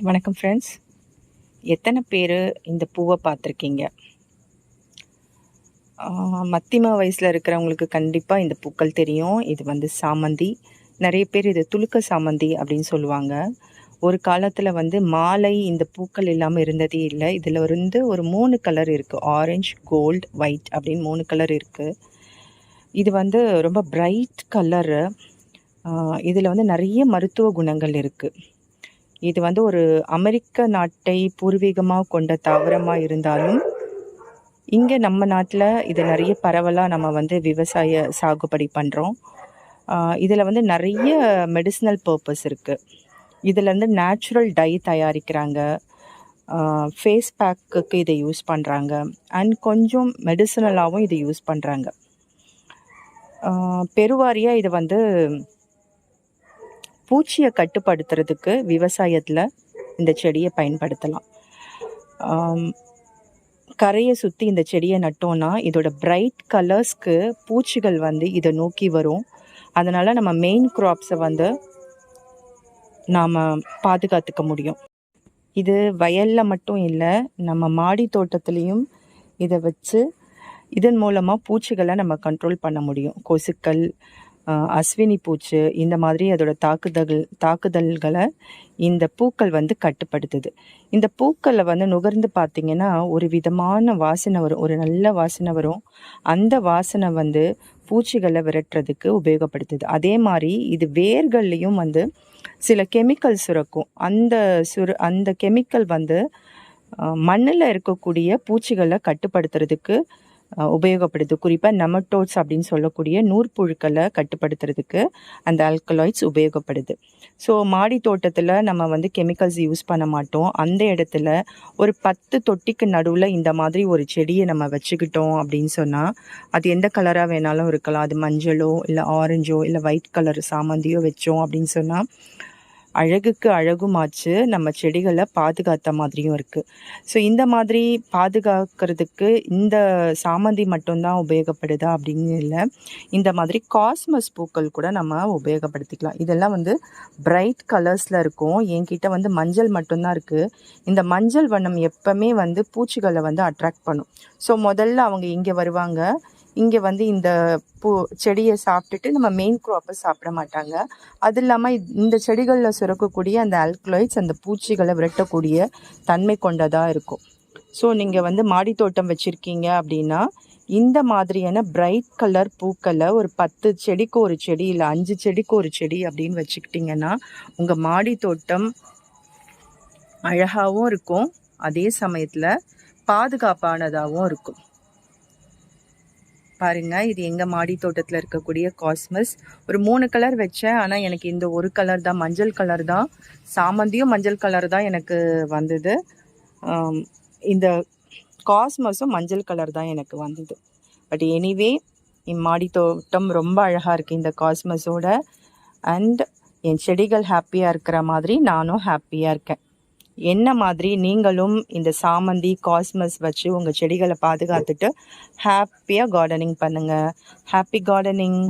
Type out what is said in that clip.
வணக்கம் ஃப்ரெண்ட்ஸ் எத்தனை பேர் இந்த பூவை பார்த்துருக்கீங்க? மத்தியம வயசில் இருக்கிறவங்களுக்கு கண்டிப்பாக இந்த பூக்கள் தெரியும். இது வந்து சாமந்தி. நிறைய பேர் இது துளுக்க சாமந்தி அப்படின்னு சொல்லுவாங்க. ஒரு காலத்தில் வந்து மாலை இந்த பூக்கள் இல்லாமல் இருந்ததே இல்லை. இதில் வந்து ஒரு மூணு கலர் இருக்குது ஆரஞ்சு கோல்டு ஒயிட் அப்படின்னு மூணு கலர் இருக்குது இது வந்து ரொம்ப பிரைட் கலரு இதில் வந்து நிறைய மருத்துவ குணங்கள் இருக்குது இது வந்து ஒரு அமெரிக்க நாட்டை பூர்வீகமாக கொண்ட தாவரமாக இருந்தாலும் இங்கே நம்ம நாட்டில் இது நிறைய பரவலாக நம்ம வந்து விவசாய சாகுபடி பண்ணுறோம் இதில் வந்து நிறைய மெடிசினல் பர்பஸ் இருக்குது இதில் நேச்சுரல் டை தயாரிக்கிறாங்க. ஃபேஸ் பேக்குக்கு இதை யூஸ் பண்ணுறாங்க அண்ட் கொஞ்சம் மெடிசனலாகவும் இதை யூஸ் பண்ணுறாங்க பெருவாரியாக இது வந்து பூச்சியை கட்டுப்படுத்துறதுக்கு விவசாயத்தில் இந்த செடியை பயன்படுத்தலாம். கரையை சுற்றி இந்த செடியை நட்டோன்னா இதோட பிரைட் கலர்ஸ்க்கு பூச்சிகள் வந்து இதை நோக்கி வரும். அதனால் நம்ம மெயின் க்ராப்ஸை வந்து நாம் பாதுகாத்துக்க முடியும். இது வயலில் மட்டும் இல்லை நம்ம மாடி தோட்டத்துலேயும் இதை வச்சு இதன் மூலமாக பூச்சிகளை நம்ம கண்ட்ரோல் பண்ண முடியும். கொசுக்கள் அஸ்வினி பூச்சு இந்த மாதிரி அதோட தாக்குதல் தாக்குதல்களை இந்த பூக்கள் வந்து கட்டுப்படுத்துது. இந்த பூக்களை வந்து நுகர்ந்து பார்த்தீங்கன்னா ஒரு விதமான வாசனை வரும் ஒரு நல்ல வாசனை வரும். அந்த வாசனை வந்து பூச்சிகளை விரட்டுறதுக்கு உபயோகப்படுத்துது. அதே மாதிரி இது வேர்கள்லையும் வந்து சில கெமிக்கல் சுரக்கும். அந்த சுரு அந்த கெமிக்கல் வந்து மண்ணில் இருக்கக்கூடிய பூச்சிகளை கட்டுப்படுத்துறதுக்கு உபயோகப்படுது. குறிப்பாக நமட்டோட்ஸ் அப்படின்னு சொல்லக்கூடிய நூற்புழுக்களை கட்டுப்படுத்துறதுக்கு அந்த ஆல்கலாய்ட்ஸ் உபயோகப்படுது. ஸோ மாடி தோட்டத்தில் நம்ம வந்து கெமிக்கல்ஸ் யூஸ் பண்ண மாட்டோம். அந்த இடத்துல ஒரு பத்து தொட்டிக்கு நடுவில் இந்த மாதிரி ஒரு செடியை நம்ம வச்சுக்கிட்டோம் அப்படின்னு சொன்னால் அது எந்த கலராக வேணாலும் இருக்கலாம். அது மஞ்சளோ இல்லை ஆரஞ்சோ இல்லை ஒயிட் கலர் சாமந்தியோ வச்சோம் அப்படின்னு சொன்னால் அழகுக்கு அழகுமாச்சு. நம்ம செடிகளை பாதுகாத்த மாதிரியும் இருக்குது ஸோ இந்த மாதிரி பாதுகாக்கிறதுக்கு இந்த சாமந்தி மட்டும்தான் உபயோகப்படுதா அப்படின்னு இல்லை. இந்த மாதிரி காஸ்மஸ் பூக்கள் கூட நம்ம உபயோகப்படுத்திக்கலாம். இதெல்லாம் வந்து பிரைட் கலர்ஸில் இருக்கும். என்கிட்ட வந்து மஞ்சள் மட்டும்தான் இருக்குது இந்த மஞ்சள் வண்ணம் எப்போவுமே வந்து பூச்சிகளை வந்து அட்ராக்ட் பண்ணும். ஸோ முதல்ல அவங்க இங்கே வருவாங்க. இங்கே வந்து இந்த பூ செடியை சாப்பிட்டுட்டு நம்ம மெயின் க்ராப்பை சாப்பிட மாட்டாங்க. அது இல்லாமல் இந்த செடிகளில் சுரக்கக்கூடிய அந்த ஆல்கலாய்ட்ஸ் அந்த பூச்சிகளை விரட்டக்கூடிய தன்மை கொண்டதாக இருக்கும். ஸோ நீங்கள் வந்து மாடி தோட்டம் வச்சுருக்கீங்க அப்படின்னா இந்த மாதிரியான பிரைட் கலர் பூக்களை ஒரு பத்து செடிக்கு ஒரு செடி இல்லை அஞ்சு செடிக்கு ஒரு செடி அப்படின்னு வச்சுக்கிட்டிங்கன்னா உங்கள் மாடி தோட்டம் அழகாகவும் இருக்கும். அதே சமயத்தில் பாதுகாப்பானதாகவும் இருக்கும். பாருங்க இது எங்கள் மாடி தோட்டத்தில் இருக்கக்கூடிய காஸ்மஸ் ஒரு மூணு கலர் வச்சேன். ஆனால் எனக்கு இந்த ஒரு கலர் தான் மஞ்சள் கலர் தான். சாமந்தியும் மஞ்சள் கலர் தான் எனக்கு வந்தது. இந்த காஸ்மஸும் மஞ்சள் கலர் தான் எனக்கு வந்தது. பட் எனிவே என் மாடி தோட்டம் ரொம்ப அழகாக இருக்குது இந்த காஸ்மஸோட அண்ட் என் செடிகள் ஹாப்பியாக இருக்கிற மாதிரி நானும் ஹாப்பியாக இருக்கேன். என்ன மாதிரி நீங்களும் இந்த சாமந்தி காஸ்மஸ் வச்சு உங்கள் செடிகளை பாதுகாத்துட்டு ஹாப்பியாக கார்டனிங் பண்ணுங்கள் ஹாப்பி கார்டனிங்